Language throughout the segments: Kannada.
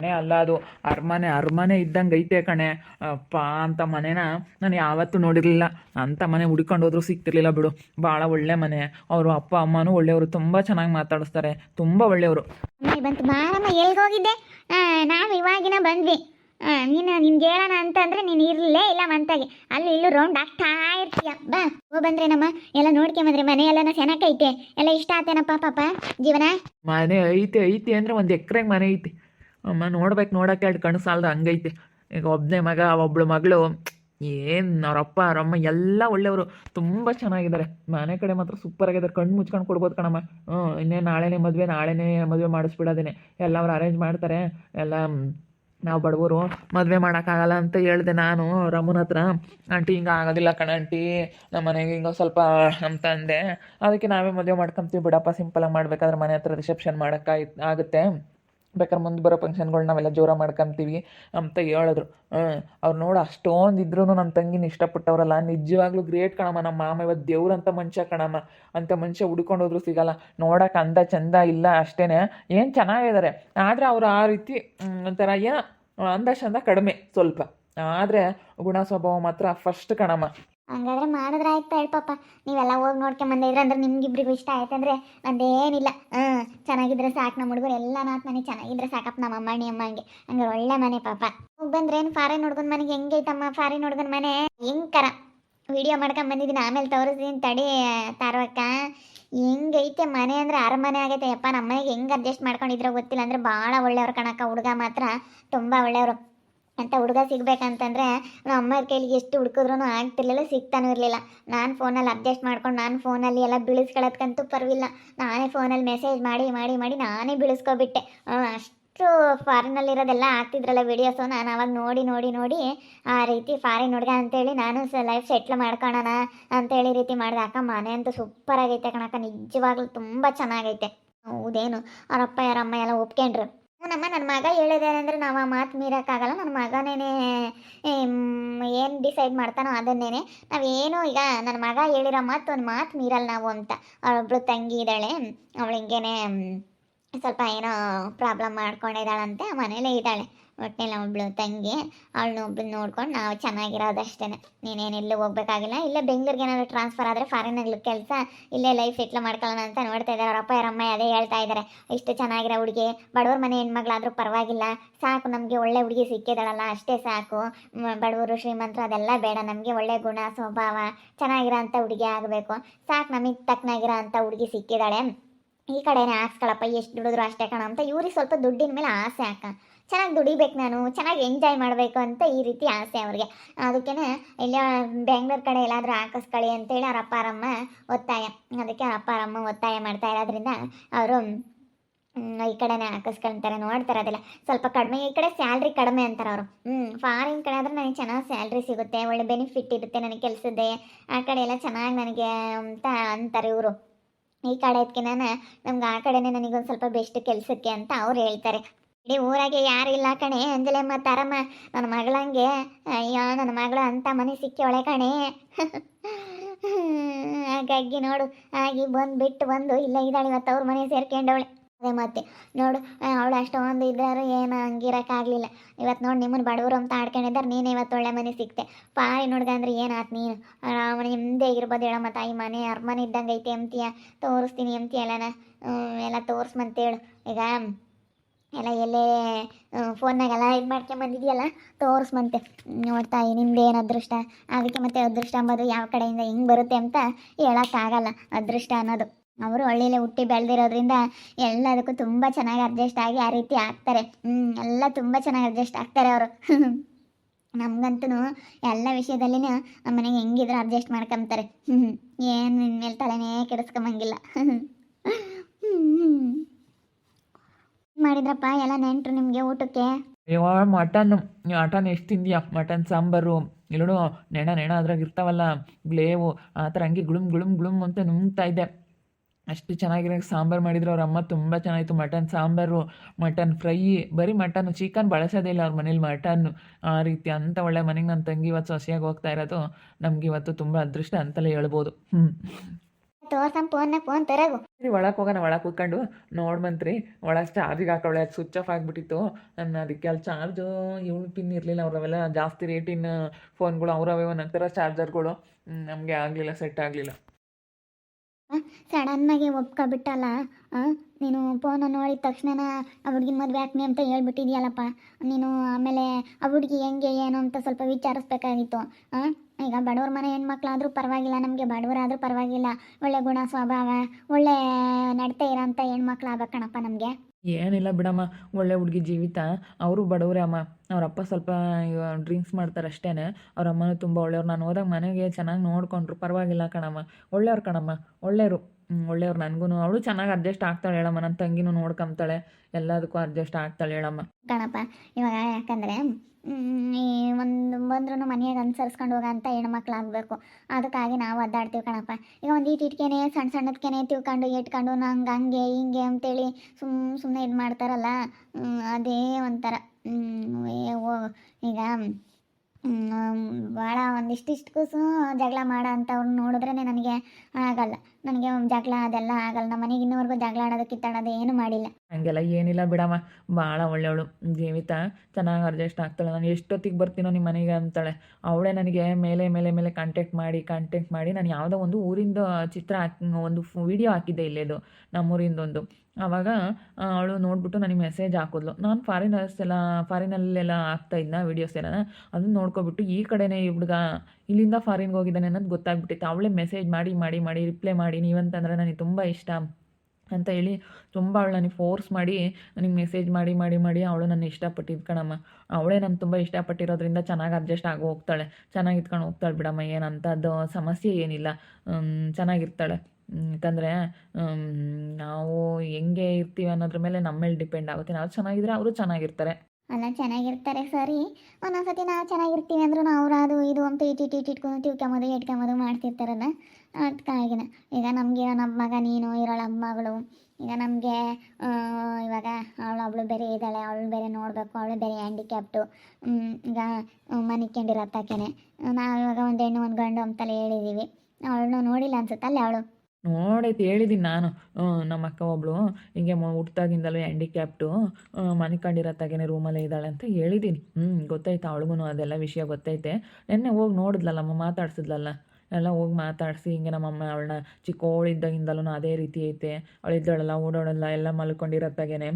ಮನೆ ಅಲ್ಲ ಅದು. ಅರಮನೆ ಅರಮನೆ ಇದ್ದಂಗೆ ಐತೆ ಕಣೆ. ಅಪ್ಪ ಅಂತ ಮನೆನ ನಾನು ಯಾವತ್ತೂ ನೋಡಿರಲಿಲ್ಲ. ಅಂಥ ಮನೆ ಹುಡ್ಕೊಂಡು ಹೋದ್ರೂ ಸಿಗ್ತಿರ್ಲಿಲ್ಲ ಬಿಡು. ಭಾಳ ಒಳ್ಳೆ ಮನೆ. ಅವರು ಅಪ್ಪ ಅಮ್ಮನೂ ಒಳ್ಳೆಯವರು. ತುಂಬ ಚೆನ್ನಾಗಿ ಮಾತಾಡಿಸ್ತಾರೆ. ತುಂಬ ಒಳ್ಳೆಯವರು. ಬಂತು. ಬಾರಮ್ಮ ಎಲ್ಗೆ ಹೋಗಿದ್ದೆ? ನಾವು ಇವಾಗಿನ ಬಂದ್ವಿ. ನೀನು ನಿನ್ಗೆ ಹೇಳೋಣ ಅಂತಂದ್ರೆ ನೀನು ಇರಲೇ ಇಲ್ಲ ಮಂತಾಗೆ. ಅಲ್ಲಿ ಇಲ್ಲೂ ರೌಂಡ್ ಆಗ್ತಾ ಇರ್ತೀಯ ಬಾ ಹೋ ಬಂದ್ರೇನಮ್ಮ ಎಲ್ಲ ನೋಡ್ಕೊಂಬಂದ್ರೆ ಮನೆ ಎಲ್ಲನ ಚೆನ್ನಾಗೈತೆ ಎಲ್ಲ ಇಷ್ಟ ಆತೇನಪ್ಪ ಪಾಪ ಜೀವನ? ಮನೆ ಐತೆ ಐತೆ ಅಂದ್ರೆ ಒಂದು ಎಕ್ರೆಗೆ ಮನೆ ಐತಿ. ಅಮ್ಮ, ನೋಡ್ಬೇಕು ನೋಡೋಕೆ ಎರಡು ಕಣ್ಣು ಸಾಲದ ಹಂಗೈತೆ. ಈಗ ಒಬ್ಬನೇ ಮಗ, ಒಬ್ಳು ಮಗಳು, ಏನು ಅವರಪ್ಪ ಅವರಮ್ಮ ಎಲ್ಲ ಒಳ್ಳೆಯವರು. ತುಂಬ ಚೆನ್ನಾಗಿದ್ದಾರೆ. ಮನೆ ಕಡೆ ಮಾತ್ರ ಸೂಪರ್ ಆಗಿದ್ದಾರೆ. ಕಣ್ಣು ಮುಚ್ಕೊಂಡು ಕೊಡ್ಬೋದು ಕಣಮ್ಮ. ಹ್ಞೂ ಇನ್ನೇ ನಾಳೆನೇ ಮದುವೆ ನಾಳೆನೇ ಮದುವೆ ಮಾಡಿಸ್ಬಿಡೋದೇನೆ. ಎಲ್ಲ ಅವ್ರು ಅರೇಂಜ್ ಮಾಡ್ತಾರೆ. ಎಲ್ಲ ನಾವು ಬಡವರು, ಮದುವೆ ಮಾಡೋಕ್ಕಾಗಲ್ಲ ಅಂತ ಹೇಳಿದೆ ನಾನು ರಮ್ಮನ ಹತ್ರ. ಆಂಟಿ, ಹಿಂಗೆ ಆಗೋದಿಲ್ಲ ಕಣ ಆಂಟಿ. ನಮ್ಮ ಮನೆಗೆ ಹಿಂಗೆ ಸ್ವಲ್ಪ ಅಂತ ಅಂದೆ ಅದಕ್ಕೆ ನಾವೇ ಮದುವೆ ಮಾಡ್ಕೊಂತೀವಿ ಬಿಡಪ್ಪ. ಸಿಂಪಲಾಗಿ ಮಾಡ್ಬೇಕಾದ್ರೆ ಮನೆ ಹತ್ರ ರಿಸೆಪ್ಷನ್ ಮಾಡೋಕ್ಕಾಗಿ ಆಗುತ್ತೆ. ಬೇಕಾದ್ರೆ ಮುಂದೆ ಬರೋ ಫಂಕ್ಷನ್ಗಳು ನಾವೆಲ್ಲ ಜೋರ ಮಾಡ್ಕೊಂತೀವಿ ಅಂತ ಹೇಳಿದ್ರು. ಅವ್ರು ನೋಡು ಅಷ್ಟೊಂದು ಇದ್ರೂ ನಮ್ಮ ತಂಗಿನ ಇಷ್ಟಪಟ್ಟವರಲ್ಲ, ನಿಜವಾಗ್ಲೂ ಗ್ರೇಟ್ ಕಣಮ್ಮ ನಮ್ಮ ಮಾಮ ಇವತ್ತು ದೇವ್ರಂತ ಮನುಷ್ಯ ಕಣಮ್ಮ. ಅಂತ ಮನುಷ್ಯ ಹುಡ್ಕೊಂಡು ಹೋದ್ರು ಸಿಗಲ್ಲ. ನೋಡೋಕೆ ಅಂದ ಚಂದ ಇಲ್ಲ ಅಷ್ಟೇ ಏನು ಚೆನ್ನಾಗಿದ್ದಾರೆ ಆದರೆ ಅವ್ರು ಆ ರೀತಿ ಒಂಥರ ಏನೋ ಅಂದ ಚಂದ ಕಡಿಮೆ ಸ್ವಲ್ಪ. ಆದರೆ ಗುಣ ಸ್ವಭಾವ ಮಾತ್ರ ಫಸ್ಟ್ ಕಣಮ್ಮ. ಹಂಗಾದ್ರೆ ಮಾಡಿದ್ರೆ ಆಯ್ತು ಹೇಳಿ ಪಾಪ. ನೀವೆಲ್ಲ ಹೋಗಿ ನೋಡ್ಕೊಂಬಂದಿದ್ರೆ ಅಂದ್ರೆ ನಿಮ್ಗಿಬ್ರಿಗೂ ಇಷ್ಟ ಆಯ್ತಂದ್ರೆ ನಂದೇನಿಲ್ಲ. ಹಾಂ, ಚೆನ್ನಾಗಿದ್ರೆ ಸಾಕು ನಮ್ಮ ಹುಡುಗರು ಎಲ್ಲ ನಾಲ್ಕು ಮನೆ. ಚೆನ್ನಾಗಿದ್ರೆ ಸಾಕಪ್ಪ ನಮ್ಮ ಅಮ್ಮಣ್ಣಿ ಅಮ್ಮಂಗೆ. ಹಂಗೆ ಒಳ್ಳೆ ಮನೆ ಪಾಪ. ಹೋಗಿ ಏನು ಫಾರಿನ್ ಹುಡ್ಗನ ಮನೆಗೆ ಹೆಂಗೈತಮ್ಮ ಫಾರಿನ್ ಹುಡ್ಗನ ಮನೆ? ಹೆಂಗರ ವಿಡಿಯೋ ಮಾಡ್ಕೊಂಡ್ ಬಂದಿದ್ದೀನಿ. ಆಮೇಲೆ ತೋರಿಸ್ತೀನಿ ತಡಿ, ತಾರವಕ್ಕ. ಹೆಂಗೈತೆ ಮನೆ ಅಂದ್ರೆ ಅರಮನೆ ಆಗೈತೆ. ಯಪ್ಪ ನಮ್ಮ ಮನೆಗೆ ಹೆಂಗೆ ಅಡ್ಜಸ್ಟ್ ಮಾಡ್ಕೊಂಡಿದ್ರೋ ಗೊತ್ತಿಲ್ಲ. ಅಂದ್ರೆ ಭಾಳ ಒಳ್ಳೆಯವ್ರು ಕಣಕ್ಕ. ಹುಡುಗ ಮಾತ್ರ ತುಂಬ ಒಳ್ಳೆಯವರು. ಅಂತ ಹುಡುಗ ಸಿಗ್ಬೇಕಂತಂದ್ರೆ ನಮ್ಮ ಅಮ್ಮ ಕೈಲಿ ಎಷ್ಟು ಹುಡುಕಿದ್ರು ಆಗ್ತಿರ್ಲಿಲ್ಲ, ಸಿಗ್ತಾನೂ ಇರಲಿಲ್ಲ. ನಾನು ಫೋನಲ್ಲಿ ಅಡ್ಜಸ್ಟ್ ಮಾಡ್ಕೊಂಡು ನಾನು ಫೋನಲ್ಲಿ ಎಲ್ಲ ಬೀಳಿಸ್ಕೊಳ್ಳೋದ್ಕಂತೂ ಪರವಿಲ್ಲ. ನಾನೇ ಫೋನಲ್ಲಿ ಮೆಸೇಜ್ ಮಾಡಿ ಮಾಡಿ ಮಾಡಿ ನಾನೇ ಬೀಳಿಸ್ಕೊಬಿಟ್ಟೆ. ಅಷ್ಟು ಫಾರಿನಲ್ಲಿರೋದೆಲ್ಲ ಆಗ್ತಿದ್ರಲ್ಲ ವಿಡಿಯೋಸು, ನಾನು ಅವಾಗ ನೋಡಿ ನೋಡಿ ನೋಡಿ ಆ ರೀತಿ ಫಾರಿನ್ ಹುಡುಗ ಅಂತೇಳಿ ನಾನು ಲೈಫ್ ಸೆಟ್ಲ್ ಮಾಡ್ಕೊಳ್ಳೋಣ ಅಂತೇಳಿ ರೀತಿ ಮಾಡಿದೆ. ಅಕ್ಕ, ಮನೆ ಅಂತೂ ಸೂಪರ್ ಆಗೈತೆ ಕಣಕ್ಕ, ನಿಜವಾಗ್ಲೂ ತುಂಬ ಚೆನ್ನಾಗೈತೆ. ಹೌದೇನು, ಅವರಪ್ಪ, ಯಾರಮ್ಮ ಎಲ್ಲ ಒಪ್ಕೊಂಡ್ರು. ನಮ್ಮ ನನ್ನ ಮಗ ಹೇಳಿದೇನೆಂದ್ರೆ ನಾವು ಆ ಮಾತು ಮೀರೋಕ್ಕಾಗಲ್ಲ ನನ್ನ ಮಗನೇನೆ ಏನು ಡಿಸೈಡ್ ಮಾಡ್ತಾನೋ ಅದನ್ನೇನೆ. ನಾವೇನು ಈಗ ನನ್ನ ಮಗ ಹೇಳಿರೋ ಮಾತು ಒಂದು ಮಾತು ಮೀರಲ್ಲ ನಾವು ಅಂತ. ಅವಳೊಬ್ಳು ತಂಗಿ ಇದ್ದಾಳೆ, ಅವಳು ಹಿಂಗೇನೆ ಸ್ವಲ್ಪ ಏನೋ ಪ್ರಾಬ್ಲಮ್ ಮಾಡ್ಕೊಂಡಿದ್ದಾಳಂತೆ ಮನೇಲೇ ಇದ್ದಾಳೆ. ಒಟ್ಟಿನಲ್ಲಿ ಒಬ್ಳು ತಂಗಿ, ಅವಳನ್ನ ಒಬ್ಳು ನೋಡ್ಕೊಂಡು ನಾವು ಚೆನ್ನಾಗಿರೋದಷ್ಟೇ ನೀನೇನು ಎಲ್ಲೂ ಹೋಗ್ಬೇಕಾಗಿಲ್ಲ. ಇಲ್ಲೇ ಬೆಂಗ್ಳೂರಿಗೆ ಏನಾದರೂ ಟ್ರಾನ್ಸ್ಫರ್ ಆದರೆ ಫಾರಿನಲ್ಲಿ ಕೆಲಸ, ಇಲ್ಲೇ ಲೈಫ್ ಸೆಟ್ಲ್ ಮಾಡ್ಕೊಳ್ಳೋಣ ಅಂತ ನೋಡ್ತಾ ಇದ್ದಾರೆ. ಅವರಪ್ಪ ಯಾರಮ್ಮ ಅದೇ ಹೇಳ್ತಾ ಇದ್ದಾರೆ. ಇಷ್ಟು ಚೆನ್ನಾಗಿರೋ ಹುಡುಗಿ, ಬಡವ್ರ ಮನೆ ಹೆಣ್ಮಗ್ಳಾದರೂ ಪರವಾಗಿಲ್ಲ. ಸಾಕು, ನಮಗೆ ಒಳ್ಳೆ ಹುಡುಗಿ ಸಿಕ್ಕಿದಾಳಲ್ಲ ಅಷ್ಟೇ ಸಾಕು. ಬಡವರು, ಶ್ರೀಮಂತರು ಅದೆಲ್ಲ ಬೇಡ. ನಮಗೆ ಒಳ್ಳೆ ಗುಣ, ಸ್ವಭಾವ ಚೆನ್ನಾಗಿರೋ ಅಂಥ ಹುಡುಗಿ ಆಗಬೇಕು. ಸಾಕು, ನಮಗೆ ತಕ್ಕನಾಗಿರೋ ಅಂಥ ಹುಡುಗಿ ಸಿಕ್ಕಿದಾಳೆ ಈ ಕಡೆನೇ ಹಾಕ್ಸ್ಕೊಳಪ್ಪ ಎಷ್ಟು ದುಡಿದ್ರು ಅಷ್ಟೇ ಕಣ ಅಂತ ಇವ್ರಿಗೆ ಸ್ವಲ್ಪ ದುಡ್ಡಿನ ಮೇಲೆ ಆಸೆ ಅಕ್ಕ. ಚೆನ್ನಾಗಿ ದುಡಿಬೇಕು ನಾನು, ಚೆನ್ನಾಗಿ ಎಂಜಾಯ್ ಮಾಡಬೇಕು ಅಂತ ಈ ರೀತಿ ಆಸೆ ಅವ್ರಿಗೆ. ಅದಕ್ಕೆ ಇಲ್ಲ ಬೆಂಗ್ಳೂರು ಕಡೆ ಎಲ್ಲಾದರೂ ಹಾಕಿಸ್ಕೊಳ್ಳಿ ಅಂತೇಳಿ ಅವ್ರ ಅಪ್ಪಾರಮ್ಮ ಒತ್ತಾಯ. ಅದಕ್ಕೆ ಅವ್ರ ಅಪ್ಪ ಅವರಮ್ಮ ಒತ್ತಾಯ ಮಾಡ್ತಾ ಇರೋದ್ರಿಂದ ಅವರು ಈ ಕಡೆನೇ ಹಾಕಿಸ್ಕೊಳ್ತಾರೆ ನೋಡ್ತಾರೆ ಅದೆಲ್ಲ ಸ್ವಲ್ಪ ಕಡಿಮೆ, ಈ ಕಡೆ ಸ್ಯಾಲ್ರಿ ಕಡಿಮೆ ಅಂತಾರೆ ಅವರು. ಹ್ಞೂ ಫಾರಿನ್ ಕಡೆ ಆದರೆ ನನಗೆ ಚೆನ್ನಾಗಿ ಸ್ಯಾಲ್ರಿ ಸಿಗುತ್ತೆ, ಒಳ್ಳೆ ಬೆನಿಫಿಟ್ ಇರುತ್ತೆ, ನನಗೆ ಕೆಲಸದ್ದೇ. ಆ ಕಡೆ ಎಲ್ಲ ಚೆನ್ನಾಗಿ ನನಗೆ ಅಂತ ಅಂತಾರೆ ಇವರು. ಈ ಕಡೆ ನಾನು ನಮ್ಗೆ ಆ ಕಡೆನೇ ನನಗೊಂದು ಸ್ವಲ್ಪ ಬೆಸ್ಟ್ ಕೆಲಸಕ್ಕೆ ಅಂತ ಅವ್ರು ಹೇಳ್ತಾರೆ. ಇಡೀ ಊರಾಗೆ ಯಾರು ಇಲ್ಲ ಕಣೆ ಅಂಜಲಮ್ಮ ತಾರಮ್ಮ ನನ್ನ ಮಗಳಂಗೆ ಅಯ್ಯೋ ನನ್ನ ಮಗಳು ಅಂತ ಮನೆ ಸಿಕ್ಕಿ ಒಳೆ ಕಣೆ. ಹಾಗಾಗಿ ನೋಡು ಆಗಿ ಬಂದು ಬಿಟ್ಟು ಬಂದು ಇಲ್ಲ ಇದ್ದಾಳೆ, ಇವತ್ತು ಅವ್ರ ಮನೆ ಸೇರ್ಕೊಂಡವಳೆ. ಅದೇ ಮತ್ತೆ ನೋಡು ಅವಳು ಅಷ್ಟೊಂದು ಇದ್ದಾರೆ ಏನು ಹಂಗಿರೋಕ್ಕಾಗಲಿಲ್ಲ. ಇವತ್ತು ನೋಡಿ ನಿಮ್ಮನ್ನು ಬಡವರು ಅಂತ ಆಡ್ಕೊಂಡಿದ್ದಾರೆ, ನೀನು ಇವತ್ತು ಒಳ್ಳೆ ಮನೆ ಸಿಕ್ತೆ. ಪಾರಿ ನೋಡ್ದೆ ಅಂದ್ರೆ ಏನಾಯ್ತು ನೀನು? ಅವನ ಹಿಂದೆ ಇರ್ಬೋದು ಹೇಳಮ್ಮ ತಾಯಿ, ಮನೆ ಅರಮನೆ ಇದ್ದಂಗೆ ಐತೆ, ಎಂತೀಯ? ತೋರಿಸ್ತೀನಿ ಎಂತೀಯ ಎಲ್ಲನ? ಎಲ್ಲ ತೋರಿಸ್ಮಂತೇಳು. ಈಗ ಎಲ್ಲ ಎಲ್ಲೇ ಫೋನ್ನಾಗೆಲ್ಲ ಇದು ಮಾಡ್ಕೊಂಬಂದಿದೆಯಲ್ಲ, ತೋರಿಸ್ಮಂತೆ. ನೋಡ್ತಾಯಿ ನಿಮ್ದೇನು ಅದೃಷ್ಟ? ಅದಕ್ಕೆ ಮತ್ತೆ ಅದೃಷ್ಟ ಅಂಬೋದು ಯಾವ ಕಡೆಯಿಂದ ಹೆಂಗೆ ಬರುತ್ತೆ ಅಂತ ಹೇಳೋಕ್ಕಾಗಲ್ಲ, ಅದೃಷ್ಟ ಅನ್ನೋದು. ಅವರು ಹಳ್ಳಿಲೇ ಹುಟ್ಟಿ ಬೆಳೆದಿರೋದ್ರಿಂದ ಎಲ್ಲದಕ್ಕೂ ತುಂಬ ಚೆನ್ನಾಗಿ ಅಡ್ಜಸ್ಟ್ ಆಗಿ ಆ ರೀತಿ ಆಗ್ತಾರೆ. ಹ್ಞೂ ಎಲ್ಲ ತುಂಬ ಚೆನ್ನಾಗಿ ಅಡ್ಜಸ್ಟ್ ಆಗ್ತಾರೆ ಅವರು. ನಮಗಂತೂ ಎಲ್ಲ ವಿಷಯದಲ್ಲಿನೂ ಮನೆಗೆ ಹೆಂಗಿದ್ರು ಅಡ್ಜಸ್ಟ್ ಮಾಡ್ಕೊಂತಾರೆ. ಹ್ಞೂ ಏನು ನಿನ್ಮೇಲೆ ತಲೆನೇ ಕೆಡಿಸ್ಕೊಂಬಂಗಿಲ್ಲ. ಮಾಡಿದ್ರಪ್ಪ, ಎಲ್ಲ ನೆಂಟರು ನಿಮಗೆ ಊಟಕ್ಕೆ? ಅಯ್ಯೋ ಮಟನ್ ಮಟನ್ ಎಷ್ಟು ತಿಂದ್ಯಾ? ಮಟನ್, ಸಾಂಬಾರು. ಇಲ್ಲೋಡು ನೆಣ ನೆಣ ಅದ್ರಾಗ ಇರ್ತಾವಲ್ಲ, ಗ್ಲೇವು, ಆ ಥರ ಹಂಗೆ ಗುಳುಮ್ ಗುಳುಮ್ ಗುಳುಮ್ ಅಂತ ನುಂಗ್ತಾ ಇದ್ದೆ ಅಷ್ಟು ಚೆನ್ನಾಗಿರೋ ಸಾಂಬಾರು ಮಾಡಿದ್ರು ಅವ್ರ ಅಮ್ಮ ತುಂಬ ಚೆನ್ನಾಗಿತ್ತು. ಮಟನ್ ಸಾಂಬಾರು ಮಟನ್ ಫ್ರೈ ಬರೀ ಮಟನ್ ಚಿಕನ್ ಬಳಸೋದೇ ಇಲ್ಲ ಅವ್ರ ಮನೇಲಿ ಮಟನ್ನು ಆ ರೀತಿ ಅಂಥ ಒಳ್ಳೆ ಮನೆಗೆ ನನ್ನ ತಂಗಿ ಇವತ್ತು ಸೊಸೆಯಾಗಿ ಹೋಗ್ತಾ ಇರೋದು. ನಮ್ಗೆ ಇವತ್ತು ತುಂಬ ಅದೃಷ್ಟ ಅಂತಲೇ ಹೇಳ್ಬೋದು. ಹ್ಞೂ ತೋರ್ಸಂ ಫೋನ್ನ ಫೋನ್ ತರಗು ಸರಿ ಒಳಗೆ ಹೋಗೋಣ ಒಳಗೆ ಕೂತ್ಕೊಂಡು ನೋಡಿ ಬಂತ್ರಿ ಒಳಗೆ ಚಾರ್ಜಿಗೆ ಹಾಕೊಳ್ಳೆ ಅದು ಸ್ವಿಚ್ ಆಫ್ ಆಗಿಬಿಟ್ಟಿತ್ತು. ನನ್ನ ಅದಕ್ಕೆ ಅಲ್ಲಿ ಚಾರ್ಜು ಇವಳು ಪಿನ್ ಇರಲಿಲ್ಲ ಅವ್ರವೆಲ್ಲ ಜಾಸ್ತಿ ರೇಟಿನ ಫೋನ್ಗಳು ಅವರವೇ ಒಂದೊಂದು ಥರ ಚಾರ್ಜರ್ಗಳು ನಮಗೆ ಆಗಲಿಲ್ಲ ಸೆಟ್ ಆಗಲಿಲ್ಲ. ಸಡನ್ನಾಗಿ ಒಪ್ಕೊಬಿಟ್ಟಲ್ಲ? ನೀನು ಫೋನ ನೋಡಿದ ತಕ್ಷಣ ಆ ಹುಡುಗಿನ ಮದುವೆ ಹಾಕ್ನಿ ಅಂತ ಹೇಳ್ಬಿಟ್ಟಿದ್ಯಲ್ಲಪ್ಪ ನೀನು ಆಮೇಲೆ ಆ ಹುಡುಗಿ ಹೆಂಗೆ, ಏನು ಅಂತ ಸ್ವಲ್ಪ ವಿಚಾರಿಸ್ಬೇಕಾಗಿತ್ತು? ಈಗ ಬಡವ್ರ ಮನೆ ಹೆಣ್ಮಕ್ಳಾದರೂ ಪರವಾಗಿಲ್ಲ, ನಮಗೆ ಬಡವರಾದರೂ ಪರವಾಗಿಲ್ಲ ಒಳ್ಳೆ ಗುಣ ಸ್ವಭಾವ, ಒಳ್ಳೆ ನಡತೆ ಇರೋಂಥ ಹೆಣ್ಮಕ್ಳು ಆಗ್ಬೇಕಣಪ್ಪ ನಮಗೆ ಏನಿಲ್ಲ ಬಿಡಮ್ಮ, ಒಳ್ಳೆ ಹುಡುಗಿ ಜೀವಿತ. ಅವರು ಬಡವ್ರೆ ಅಮ್ಮ. ಅವರಪ್ಪ ಸ್ವಲ್ಪ ಡ್ರಿಂಕ್ಸ್ ಮಾಡ್ತಾರೆ ಅಷ್ಟೇ ಅವ್ರ ಅಮ್ಮನೂ ತುಂಬ ಒಳ್ಳೆಯವ್ರು. ನಾನು ಹೋದಾಗ ಮನೆಗೆ ಚೆನ್ನಾಗಿ ನೋಡ್ಕೊಂಡ್ರು. ಪರವಾಗಿಲ್ಲ ಕಣಮ್ಮ. ಒಳ್ಳೆಯವ್ರು ಕಣಮ್ಮ. ಒಳ್ಳೆಯವರು. ಒಳ್ಳೆಯವ್ರು ನನಗೂ ಅವಳು ಚೆನ್ನಾಗಿ ಅಡ್ಜಸ್ಟ್ ಆಗ್ತಾಳೆ ಹೇಳಮ್ಮ. ನನ್ನ ತಂಗಿನೂ ನೋಡ್ಕೊಂತಾಳೆ ಎಲ್ಲದಕ್ಕೂ ಅಡ್ಜಸ್ಟ್ ಆಗ್ತಾಳೆ ಹೇಳಮ್ಮ. ಕಣಪ್ಪ, ಇವಾಗ ಯಾಕಂದರೆ ಒಂದು ಬಂದ್ರೂ ಮನೆಯಾಗ ಅನುಸರಿಸ್ಕೊಂಡು ಮಕ್ಕಳು ಆಗಬೇಕು. ಅದಕ್ಕಾಗಿ ನಾವು ಒದ್ದಾಡ್ತೀವಿ ಕಣಪ್ಪ. ಈಗ ಒಂದು ಈಟ್ ಇಟ್ಕೆನೆ ಸಣ್ಣ ಸಣ್ಣದಕ್ಕೇನೆ ತಿಳ್ಕೊಂಡು ಇಟ್ಕೊಂಡು ನಂಗೆ ಹಂಗೆ, ಹಿಂಗೆ ಅಂತೇಳಿ ಸುಮ್ ಸುಮ್ಮನೆ ಇದು ಮಾಡ್ತಾರಲ್ಲ ಅದೇ ಒಂಥರ. ಈಗ ಭಾಳ ಒಂದಿಷ್ಟಿಷ್ಟಕ್ಕೂ ಜಗಳ ಮಾಡೋ ಅಂಥವ್ರನ್ನ ನೋಡಿದ್ರೇ ನನಗೆ ಆಗಲ್ಲ. ನನಗೆ ಜಗಳ ಅದೆಲ್ಲ ಆಗಲ್ಲ. ನಮ್ಮ ಮನೆಗೆ ಇನ್ನೂವರೆಗೂ ಜಗಳ ಆಡೋದು, ಕಿತ್ತಾಡೋದು ಏನು ಮಾಡಿಲ್ಲ. ಹಂಗೆಲ್ಲ ಏನಿಲ್ಲ ಬಿಡಮ್ಮ. ಭಾಳ ಒಳ್ಳೆಯವಳು. ಜೀವಿತ, ಚೆನ್ನಾಗಿ ಅಡ್ಜಸ್ಟ್ ಆಗ್ತಾಳೆ. ನಾನು ಎಷ್ಟೊತ್ತಿಗೆ ಬರ್ತೀನೋ ನಿಮ್ಮ ಮನೆಗೆ ಅಂತಾಳೆ. ಅವಳೇ ನನಗೆ ಮೇಲೆ ಮೇಲೆ ಮೇಲೆ ಕಾಂಟ್ಯಾಕ್ಟ್ ಮಾಡಿ ಕಾಂಟ್ಯಾಕ್ಟ್ ಮಾಡಿ ನಾನು ಯಾವುದೋ ಒಂದು ಊರಿಂದ ಚಿತ್ರ ಹಾಕಿ, ಒಂದು ವಿಡಿಯೋ ಹಾಕಿದ್ದೆ ಇಲ್ಲೇದು ನಮ್ಮೂರಿಂದೊಂದು. ಆವಾಗ ಅವಳು ನೋಡ್ಬಿಟ್ಟು ನನಗೆ ಮೆಸೇಜ್ ಹಾಕಿದ್ಲು. ನಾನು ಫಾರಿನರ್ಸ್ ಎಲ್ಲ ಫಾರಿನಲ್ಲೆಲ್ಲ ಆಗ್ತಾ ಇದ್ದ ವೀಡಿಯೋಸ್ ಎಲ್ಲ ಅದನ್ನ ನೋಡ್ಕೊಬಿಟ್ಟು ಈ ಕಡೆನೇ ಈ ಹುಡುಗ ಇಲ್ಲಿಂದ ಫಾರಿನ್ಗೆ ಹೋಗಿದ್ದಾನೆ ಅನ್ನೋದು ಗೊತ್ತಾಗ್ಬಿಟ್ಟಿತ್ತು. ಅವಳೇ ಮೆಸೇಜ್ ಮಾಡಿ ಮಾಡಿ ಮಾಡಿ ರಿಪ್ಲೈ ಮಾಡಿ, ನೀವಂತಂದ್ರೆ ನನಗೆ ತುಂಬ ಇಷ್ಟ ಅಂತ ಹೇಳಿ ತುಂಬ ಅವಳು ನನಗೆ ಫೋರ್ಸ್ ಮಾಡಿ ನನಗೆ ಮೆಸೇಜ್ ಮಾಡಿ ಮಾಡಿ ಮಾಡಿ ಅವಳು ನನ್ನ ಇಷ್ಟಪಟ್ಟಿದ್ದು ಕಣಮ್ಮ. ಅವಳೇ ನಾನು ತುಂಬ ಇಷ್ಟಪಟ್ಟಿರೋದ್ರಿಂದ ಚೆನ್ನಾಗಿ ಅಡ್ಜಸ್ಟ್ ಆಗಿ ಹೋಗ್ತಾಳೆ. ಚೆನ್ನಾಗಿ ಇತ್ಕೊಂಡು ಹೋಗ್ತಾಳೆ ಬಿಡಮ್ಮ ಏನಂಥದ್ದು ಸಮಸ್ಯೆ ಏನಿಲ್ಲ. ಚೆನ್ನಾಗಿರ್ತಾಳೆ. ಯಾಕಂದರೆ ನಾವು ಹೆಂಗೆ ಇರ್ತೀವಿ ಅನ್ನೋದ್ರ ಮೇಲೆ ನಮ್ಮ ಮೇಲೆ ಡಿಪೆಂಡ್ ಆಗುತ್ತೆ. ನಾವು ಚೆನ್ನಾಗಿದ್ರೆ ಅವರು ಚೆನ್ನಾಗಿರ್ತಾರೆ. ಅಲ್ಲ ಚೆನ್ನಾಗಿರ್ತಾರೆ ಸರಿ. ಒಂದೊಂದ್ಸತಿ ನಾವು ಚೆನ್ನಾಗಿರ್ತೀವಿ ಅಂದ್ರೂ ಅವ್ರು ಅದು, ಇದು ಅಂತ ಇಟ್ಟು ಇಟ್ಟು ಇಟ್ಟು ಇಟ್ಕೊಂಡು ತಿಳ್ಕೊಂಬೋದು ಇಟ್ಕೊಂಬೋದು ಮಾಡ್ತಿರ್ತಾರಲ್ಲ. ಅದಕ್ಕಾಗಿನ. ಈಗ ನಮಗೆ ನಮ್ಮ ಮಗ ನೀನು ಇರೋಳ ಅಮ್ಮಗಳು. ಈಗ ನಮಗೆ ಇವಾಗ ಅವಳು ಅವಳು ಬೇರೆ ಇದ್ದಾಳೆ ಅವಳು ಬೇರೆ ನೋಡಬೇಕು, ಅವಳು ಬೇರೆ ಹ್ಯಾಂಡಿಕ್ಯಾಪ್ಟು ಈಗ ಮನಿಕೊಂಡಿರತ್ತಕ್ಕೇನೆ ನಾವು ಇವಾಗ ಒಂದು ಹೆಣ್ಣು, ಒಂದು ಗಂಡು ಅಂತಲೇ ಹೇಳಿದ್ದೀವಿ ಅವಳನ್ನು ನೋಡಿಲ್ಲ ಅನ್ಸುತ್ತೆ ಅಲ್ಲೇ ಅವಳು? ನೋಡೈತೆ ಹೇಳಿದ್ದೀನಿ ನಾನು. ನಮ್ಮ ಅಕ್ಕ ಒಬ್ಳು ಹಿಂಗೆ ಮ, ಹುಟ್ದಾಗಿಂದಲೂ ಹ್ಯಾಂಡಿಕ್ಯಾಪ್ಟು. ಮನೆ ತಗೇನೆ ರೂಮಲ್ಲೇ ಇದ್ದಾಳೆ ಅಂತ ಹೇಳಿದ್ದೀನಿ ಹ್ಞೂ ಗೊತ್ತೈತೆ ಅವಳಿಗೂ ಅದೆಲ್ಲ ವಿಷಯ ಗೊತ್ತೈತೆ. ನೆನ್ನೆ ಹೋಗಿ ನೋಡಿದ್ಲಲ್ಲಮ್ಮ ಮಾತಾಡ್ಸಿದ್ಲಲ್ಲ? ಎಲ್ಲ ಹೋಗಿ ಮಾತಾಡಿಸಿ, ಹಿಂಗೆ ನಮ್ಮಮ್ಮ ಅವಳನ್ನ ಚಿಕ್ಕವಳಿದ್ದಾಗಿಂದಲೂ ಅದೇ ರೀತಿ ಐತೆ. ಅವಳಿದ್ದಾಳಲ್ಲ, ಓಡಾಡಲ್ಲ, ಎಲ್ಲ ಮಲ್ಕೊಂಡಿರತ್ತಾಗೇನೆ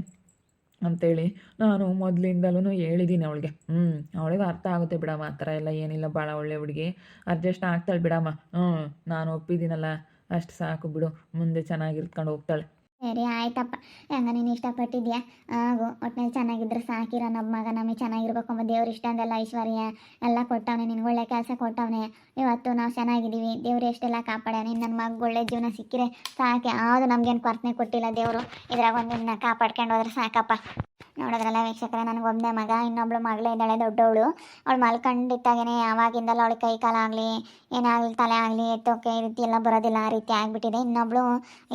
ಅಂತೇಳಿ ನಾನು ಮೊದಲಿಂದಲೂ ಹೇಳಿದ್ದೀನಿ ಅವಳಿಗೆ. ಹ್ಞೂ ಅವಳಿಗೆ ಅರ್ಥ ಆಗುತ್ತೆ ಬಿಡಮ್ಮ, ಆ ಥರ ಎಲ್ಲ ಏನಿಲ್ಲ, ಭಾಳ ಒಳ್ಳೆ ಹುಡುಗಿ. ಅಡ್ಜಸ್ಟ್ ಆಗ್ತಾಳೆ ಬಿಡಮ್ಮ. ಹ್ಞೂ ನಾನು ಒಪ್ಪಿದ್ದೀನಲ್ಲ. ಅಷ್ಟು ಸಾಕು ಬಿಡು ಮುಂದೆ ಚೆನ್ನಾಗಿ ಚೆನ್ನಾಗಿರ್ಕೊಂಡು ಹೋಗ್ತಾಳೆ. ಸರಿ, ಆಯ್ತಪ್ಪ. ಹೆಂಗ, ನೀನು ಇಷ್ಟಪಟ್ಟಿದ್ಯಾ? ಆಗು, ಒಟ್ನಲ್ಲಿ ಚೆನ್ನಾಗಿದ್ರೆ ಸಾಕಿರೋ ನಮ್ಮ ಮಗ, ನಮಗೆ ಚೆನ್ನಾಗಿರ್ಬೇಕು ಅಂಬ ದೇವ್ರು ಇಷ್ಟ ಅಂದಲ್ಲ ಐಶ್ವರ್ಯ, ಎಲ್ಲ ಕೊಟ್ಟವನೆ, ನಿನ್ಗೆ ಒಳ್ಳೆ ಕೆಲಸ ಕೊಟ್ಟವನೆ. ಇವತ್ತು ನಾವು ಚೆನ್ನಾಗಿದ್ದೀವಿ, ದೇವ್ರು ಎಷ್ಟೆಲ್ಲ ಕಾಪಾಡ್ಯಾನೆ? ನನ್ನ ಮಗ ಒಳ್ಳೆ ಜೀವನ ಸಿಕ್ಕಿರೆ ಸಾಕೆ. ಯಾವುದು ನಮ್ಗೇನು ಕೊರತೆ ಕೊಟ್ಟಿಲ್ಲ ದೇವರು. ಇದ್ರಾಗ ಒಂದು ನಿನ್ನ ಕಾಪಾಡ್ಕೊಂಡು ಹೋದ್ರೆ ಸಾಕಪ್ಪ. ನೋಡೋದ್ರಲ್ಲ ವೀಕ್ಷಕರ, ನನಗೆ ಒಬ್ಬನೇ ಮಗ, ಇನ್ನೊಬ್ಳು ಮಗಳೇ ಇದ್ದಾಳೆ, ದೊಡ್ಡವಳು. ಅವಳು ಮಲ್ಕೊಂಡಿದ್ದಾಗೇ ಯಾವಾಗಿಂದಲೂ ಅವಳಿಗೆ ಕೈ ಕಾಲಾಗಲಿ ಏನಾಗಲಿ, ತಲೆ ಆಗಲಿ ಎತ್ತೋಕೆ ಈ ರೀತಿ ಎಲ್ಲ ಬರೋದಿಲ್ಲ, ಆ ರೀತಿ ಆಗಿಬಿಟ್ಟಿದೆ. ಇನ್ನೊಬ್ಳು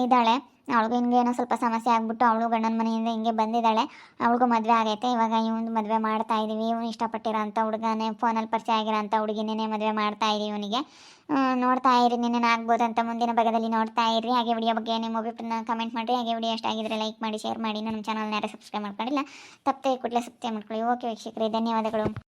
ಇದ್ದಾಳೆ. ಅವಳಿಗೂ ಹಿಂಗೆ ಏನೋ ಸ್ವಲ್ಪ ಸಮಸ್ಯೆ ಆಗಿಬಿಟ್ಟು ಅವಳು ಗಂಡನ ಮನೆಯಿಂದ ಹಿಂಗೆ ಬಂದಿದ್ದಾಳೆ. ಅವಳಿಗೂ ಮದುವೆ ಆಗೈತೆ. ಇವಾಗ ಇವನು ಮದುವೆ ಮಾಡ್ತಾ ಇದೀವಿ. ಇವನು ಇಷ್ಟಪಟ್ಟಿರೋ ಅಂಥ ಹುಡುಗನೇ ಫೋನಲ್ಲಿ ಪರಿಚಯ ಆಗಿರೋ ಅಂಥ ಹುಡುಗಿನೇ ಮದುವೆ ಮಾಡ್ತಾ ಇದ್ದೀವಿ ಇವನಿಗೆ. ನೋಡ್ತಾ ಇರಿ. ನಿನ್ನೆ ಆಗ್ಬೋದು ಅಂತ ಮುಂದಿನ ಭಾಗದಲ್ಲಿ ನೋಡ್ತಾ ಇರಿ. ಹಾಗೆ ವಿಡಿಯೋ ಬಗ್ಗೆ ನಿಮ್ಮ ಅಭಿಪ್ರಾಯ ಕಮೆಂಟ್ ಮಾಡಿರಿ. ಹಾಗೆ ವಿಡಿಯೋ ಇಷ್ಟ ಆಗಿದ್ರೆ ಲೈಕ್ ಮಾಡಿ ಶೇರ್ ಮಾಡಿ. ನಮ್ಮ ಚಾನಲ್ನ ಯಾರು ಸಬ್ಸ್ಕ್ರೈಬ್ ಮಾಡ್ಕೊಂಡಿಲ್ಲ, ತಪ್ಪದೆ ಕೂಡಲೇ ಸಬ್ಸ್ಕ್ರೈಬ್ ಮಾಡ್ಕೊಳ್ಳಿ. ಓಕೆ ವೀಕ್ಷಕರೇ, ಧನ್ಯವಾದಗಳು.